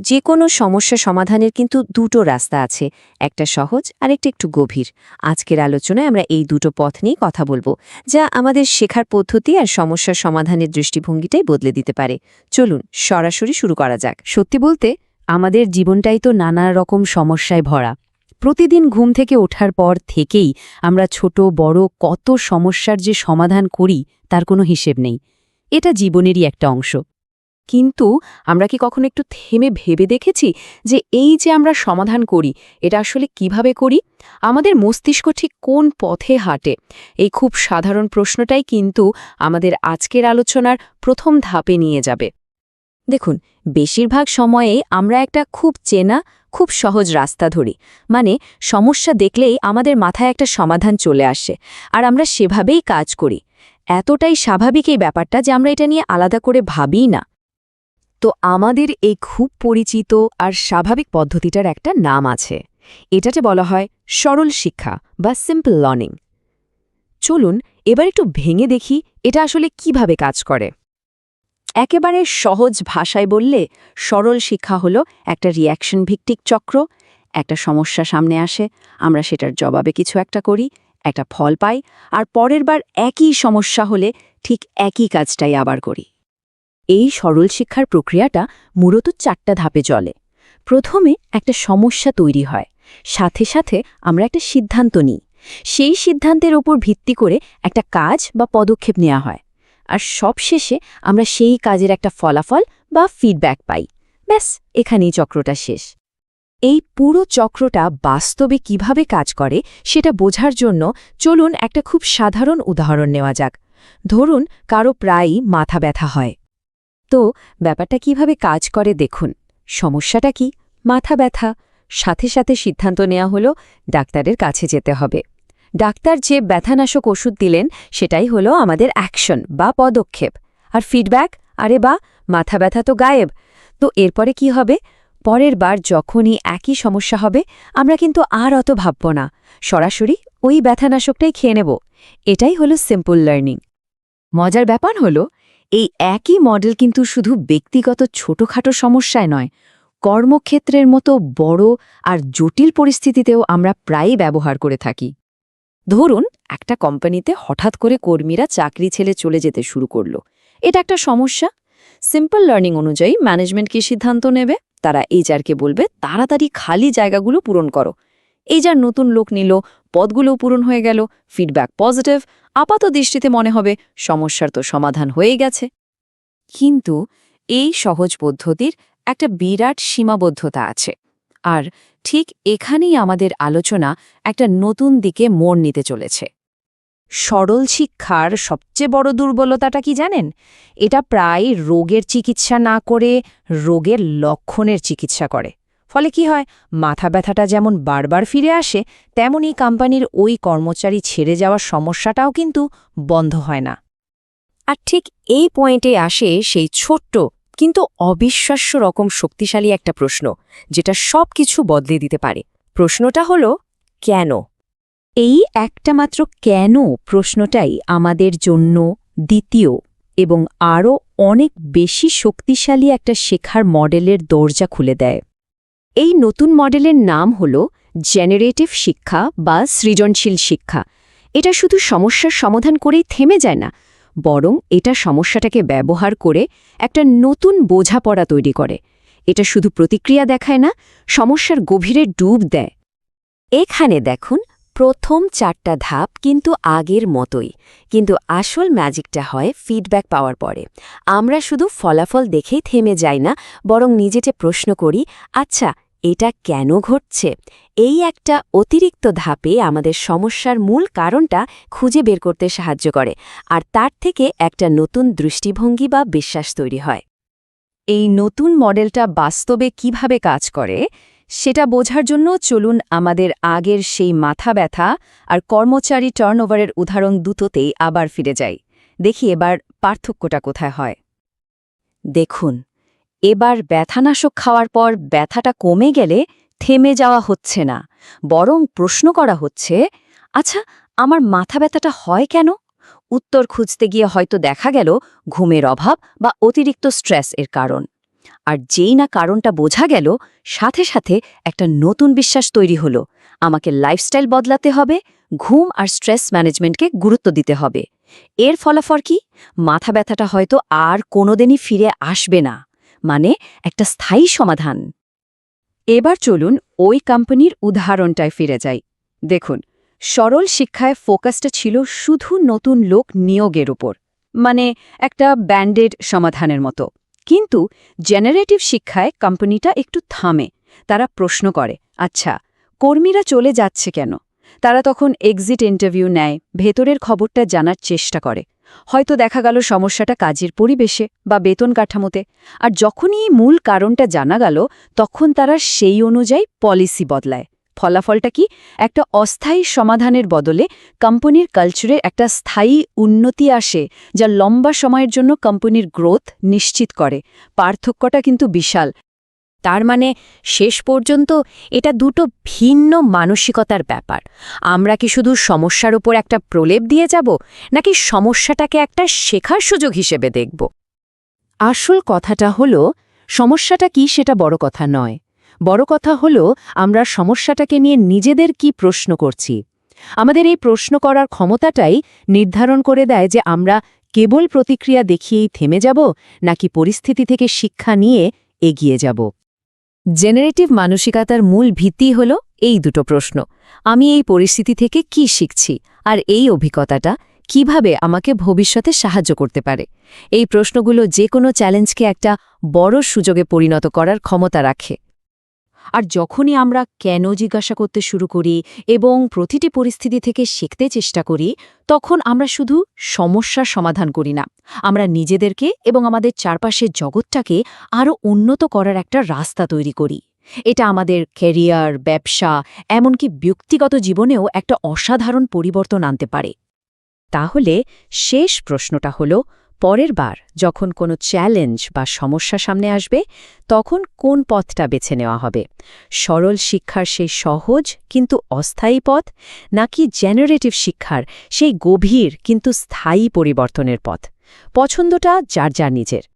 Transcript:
যে কোনো সমস্যা সমাধানের কিন্তু দুটো রাস্তা আছে, একটা সহজ আর একটা একটু গভীর। আজকের আলোচনায় আমরা এই দুটো পথ নিয়ে কথা বলব, যা আমাদের শেখার পদ্ধতি আর সমস্যার সমাধানের দৃষ্টিভঙ্গিটাই বদলে দিতে পারে। চলুন, সরাসরি শুরু করা যাক। সত্যি বলতে, আমাদের জীবনটাই তো নানা রকম সমস্যায় ভরা। প্রতিদিন ঘুম থেকে ওঠার পর থেকেই আমরা ছোট, বড় কত সমস্যার যে সমাধান করি, তার কোনো হিসেব নেই। এটা জীবনেরই একটা অংশ। কিন্তু আমরা কি কখনো একটু থেমে ভেবে দেখেছি যে এই যে আমরা সমাধান করি, এটা আসলে কীভাবে করি? আমাদের মস্তিষ্ক ঠিক কোন পথে হাঁটে? এই খুব সাধারণ প্রশ্নটাই কিন্তু আমাদের আজকের আলোচনার প্রথম ধাপে নিয়ে যাবে। দেখুন, বেশিরভাগ সময়ে আমরা একটা খুব চেনা, খুব সহজ রাস্তা ধরি। মানে সমস্যা দেখলেই আমাদের মাথায় একটা সমাধান চলে আসে, আর আমরা সেভাবেই কাজ করি। এতটাই স্বাভাবিক এই ব্যাপারটা যে আমরা এটা নিয়ে আলাদা করে ভাবিই না। তো আমাদের এই খুব পরিচিত আর স্বাভাবিক পদ্ধতিটার একটা নাম আছে। এটাতে বলা হয় সরল শিক্ষা বা সিম্পল লার্নিং চলুন এবার একটু ভেঙে দেখি এটা আসলে কীভাবে কাজ করে। একেবারে সহজ ভাষায় বললে সরল শিক্ষা হলো একটা রিয়াকশন ভিত্তিক চক্র, একটা সমস্যা সামনে আসে, আমরা সেটার জবাবে কিছু একটা করি, একটা ফল পাই, আর পরের বার একই সমস্যা হলে ঠিক একই কাজটাই আবার করি। এই সরল শিক্ষার প্রক্রিয়াটা মূলত চারটা ধাপে চলে। প্রথমে একটা সমস্যা তৈরি হয়। সাথে সাথে আমরা একটা সিদ্ধান্ত নিই। সেই সিদ্ধান্তের ওপর ভিত্তি করে একটা কাজ বা পদক্ষেপ নেওয়া হয়। আর সবশেষে আমরা সেই কাজের একটা ফলাফল বা ফিডব্যাক পাই। ব্যাস, এখানেই চক্রটা শেষ। এই পুরো চক্রটা বাস্তবে কীভাবে কাজ করে সেটা বোঝার জন্য চলুন একটা খুব সাধারণ উদাহরণ নেওয়া যাক। ধরুন, কারও প্রায়ই মাথা ব্যথা হয়। তো ব্যাপারটা কীভাবে কাজ করে দেখুন। সমস্যাটা কি? মাথা ব্যথা। সাথে সাথে সিদ্ধান্ত নেওয়া হলো ডাক্তারের কাছে যেতে হবে। ডাক্তার যে ব্যথানাশক ওষুধ দিলেন, সেটাই হলো আমাদের অ্যাকশন বা পদক্ষেপ। আর ফিডব্যাক? আরে বা মাথা ব্যথা তো গায়েব। তো এরপরে কি হবে? পরের বার যখনই একই সমস্যা হবে, আমরা কিন্তু আর অত ভাবব না। সরাসরি ওই ব্যথানাশকটাই খেয়ে নেব। এটাই হলো সিম্পল লার্নিং মজার ব্যাপার হলো এই একই মডেল কিন্তু শুধু ব্যক্তিগত ছোটখাটো সমস্যায় নয়, কর্মক্ষেত্রের মতো বড় আর জটিল পরিস্থিতিতেও আমরা প্রায়ই ব্যবহার করে থাকি। ধরুন, একটা কোম্পানিতে হঠাৎ করে কর্মীরা চাকরি ছেলে চলে যেতে শুরু করল। এটা একটা সমস্যা। সিম্পল লার্নিং অনুযায়ী ম্যানেজমেন্ট কি সিদ্ধান্ত নেবে? তারা এইচআরকে বলবে, তাড়াতাড়ি খালি জায়গাগুলো পূরণ করো। এই যার নতুন লোক নিল পদগুলো পূরণ হয়ে গেল ফিডব্যাক পজিটিভ আপাত দৃষ্টিতে মনে হবে সমস্যার তো সমাধান হয়ে গেছে। কিন্তু এই সহজ পদ্ধতির একটা বিরাট সীমাবদ্ধতা আছে, আর ঠিক এখানেই আমাদের আলোচনা একটা নতুন দিকে মোড় নিতে চলেছে। সরল শিক্ষার সবচেয়ে বড় দুর্বলতাটা কি জানেন? এটা প্রায় রোগের চিকিৎসা না করে রোগের লক্ষণের চিকিৎসা করে। ফলে কি হয়? মাথা ব্যথাটা যেমন বারবার ফিরে আসে তেমনই কোম্পানির ওই কর্মচারী ছেড়ে যাওয়ার সমস্যাটাও কিন্তু বন্ধ হয় না। আর ঠিক এই পয়েন্টে আসে সেই ছোট্ট কিন্তু অবিশ্বাস্য রকম শক্তিশালী একটা প্রশ্ন, যেটা সব কিছু বদলে দিতে পারে। প্রশ্নটা হলো, কেন? এই একটা মাত্র কেন প্রশ্নটাই আমাদের জন্য দ্বিতীয় এবং আরও অনেক বেশি শক্তিশালী একটা শেখার মডেলের দরজা খুলে দেয়। এই নতুন মডেলের নাম হল জেনারেটিভ শিক্ষা বা সৃজনশীল শিক্ষা। এটা শুধু সমস্যার সমাধান করেই থেমে যায় না, বরং এটা সমস্যাটাকে ব্যবহার করে একটা নতুন বোঝাপড়া তৈরি করে। এটা শুধু প্রতিক্রিয়া দেখায় না, সমস্যার গভীরে ডুব দেয়। এখানে দেখুন, প্রথম চারটা ধাপ কিন্তু আগের মতোই, কিন্তু আসল ম্যাজিকটা হয় ফিডব্যাক পাওয়ার পরে। আমরা শুধু ফলাফল দেখেই থেমে যাই না, বরং নিজেতে প্রশ্ন করি আচ্ছা এটা কেন ঘটছে? এই একটা অতিরিক্ত ধাপে আমাদের সমস্যার মূল কারণটা খুঁজে বের করতে সাহায্য করে, আর তার থেকে একটা নতুন দৃষ্টিভঙ্গি বা বিশ্বাস তৈরি হয়। এই নতুন মডেলটা বাস্তবে কীভাবে কাজ করে, সেটা বোঝার জন্য চলুন আমাদের আগের সেই মাথা ব্যথা আর কর্মচারী টার্নওভারের উদাহরণ দুটোতেই আবার ফিরে যাই। দেখি এবার পার্থক্যটা কোথায় হয়। দেখুন এবার ব্যথানাশক খাওয়ার পর ব্যথাটা কমে গেলে থেমে যাওয়া হচ্ছে না। বরং প্রশ্ন করা হচ্ছে আচ্ছা আমার মাথা ব্যথাটা হয় কেন? উত্তর খুঁজতে গিয়ে হয়তো দেখা গেল ঘুমের অভাব বা অতিরিক্ত স্ট্রেস এর কারণ। আর যেই না কারণটা বোঝা গেল, সাথে সাথে একটা নতুন বিশ্বাস তৈরি হলো। আমাকে লাইফস্টাইল বদলাতে হবে, ঘুম আর স্ট্রেস ম্যানেজমেন্টকে গুরুত্ব দিতে হবে। এর ফলাফল কি? মাথা ব্যথাটা হয়তো আর কোনোদিনই ফিরে আসবে না। মানে একটা স্থায়ী সমাধান। এবার চলুন ওই কোম্পানির উদাহরণটায় ফিরে যাই। দেখুন, সরল শিক্ষায় ফোকাসটা ছিল শুধু নতুন লোক নিয়োগের উপর মানে একটা ব্যান্ডেড সমাধানের মতো। কিন্তু জেনারেটিভ শিক্ষায় কোম্পানিটা একটু থামে, তারা প্রশ্ন করে আচ্ছা কর্মীরা চলে যাচ্ছে কেন? তারা তখন এক্সিট ইন্টারভিউ নেয়, ভেতরের খবরটা জানার চেষ্টা করে। হয়তো দেখা গেল সমস্যাটা কাজের পরিবেশে বা বেতন কাঠামোতে, আর যখনই মূল কারণটা জানা গেল, তখন তারা সেই অনুযায়ী পলিসি বদলায়। ফলাফলটা কি? একটা অস্থায়ী সমাধানের বদলে কোম্পানির কালচারে একটা স্থায়ী উন্নতি আসে, যা লম্বা সময়ের জন্য কোম্পানির গ্রোথ নিশ্চিত করে। পার্থক্যটা কিন্তু বিশাল। তার মানে শেষ পর্যন্ত এটা দুটো ভিন্ন মানসিকতার ব্যাপার। আমরা কি শুধু সমস্যার উপর একটা প্রলেপ দিয়ে যাব, নাকি সমস্যাটাকে একটা শেখার সুযোগ হিসেবে দেখব? আসল কথাটা হলো, সমস্যাটা কি সেটা বড় কথা নয়। বড় কথা হলো, আমরা সমস্যাটাকে নিয়ে নিজেদের কি প্রশ্ন করছি। আমাদের এই প্রশ্ন করার ক্ষমতাটাই নির্ধারণ করে দেয় যে আমরা কেবল প্রতিক্রিয়া দেখিয়েই থেমে যাব, নাকি পরিস্থিতি থেকে শিক্ষা নিয়ে এগিয়ে যাব। জেনারেটিভ মানসিকতার মূল ভিত্তি হল এই দুটো প্রশ্ন। আমি এই পরিস্থিতি থেকে কি শিখছি? আর এই অভিজ্ঞতাটা কীভাবে আমাকে ভবিষ্যতে সাহায্য করতে পারে? এই প্রশ্নগুলো যে কোনো চ্যালেঞ্জকে একটা বড় সুযোগে পরিণত করার ক্ষমতা রাখে। আর যখনই আমরা কেন জিজ্ঞাসা করতে শুরু করি এবং প্রতিটি পরিস্থিতি থেকে শিখতে চেষ্টা করি, তখন আমরা শুধু সমস্যার সমাধান করি না। আমরা নিজেদেরকে এবং আমাদের চারপাশের জগৎটাকে আরও উন্নত করার একটা রাস্তা তৈরি করি। এটা আমাদের ক্যারিয়ার, ব্যবসা, এমনকি ব্যক্তিগত জীবনেও একটা অসাধারণ পরিবর্তন আনতে পারে। তাহলে শেষ প্রশ্নটা হল পরের বার যখন কোনো চ্যালেঞ্জ বা সমস্যা সামনে আসবে, তখন কোন পথটা বেছে নেওয়া হবে? সরল শিক্ষার সেই সহজ কিন্তু অস্থায়ী পথ, নাকি জেনারেটিভ শিক্ষার সেই গভীর কিন্তু স্থায়ী পরিবর্তনের পথ? পছন্দটা যার যার নিজের।